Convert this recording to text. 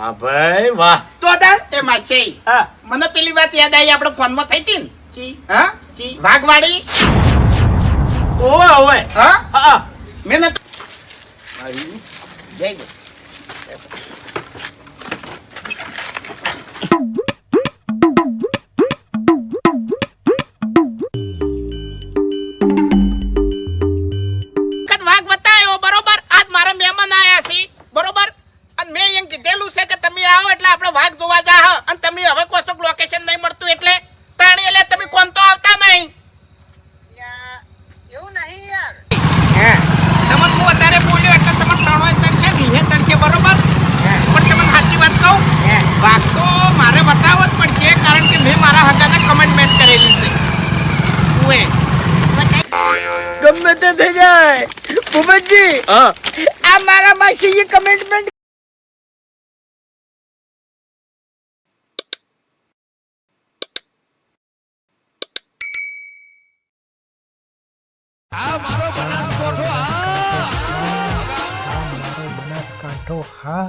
વાહ ભાઈ વાહ. તો તાર એ માસી હા. મને પેલી વાત યાદ આવી આપણે ફોનમાં થઈ હતી ને? ચી. હા? ચી. વાઘવાડી? ઓવે ઓવે. હા? હા મેં જય જય. બરોબર? આજ મારા મહેમાન આયા છે. બરોબર? કીધેલું છે કે તમે આવો એટલે આપણે વાઘ જોવા જા અને તમે હવે કોશોક લોકેશન નહીં મળતું એટલે તાણી એટલે તમે કોણ તો આવતા નહીં. એવું નહીં યાર. તમે હું વધારે બોલ્યો એટલે તમે ત્રણોય તરશે વીહે તરશે બરોબર? પણ તમને સાચી વાત કહું? વાઘ તો મારે બતાવવો જ પડશે કારણ કે મેં મારા હગાને કમેન્ટમેન્ટ કરેલી છે. ઉએ. ગમે તે થઈ જાય. ભૂપતજી હા. આ મારા માસીએ કમિટમેન્ટ બનાસકાંઠો હા.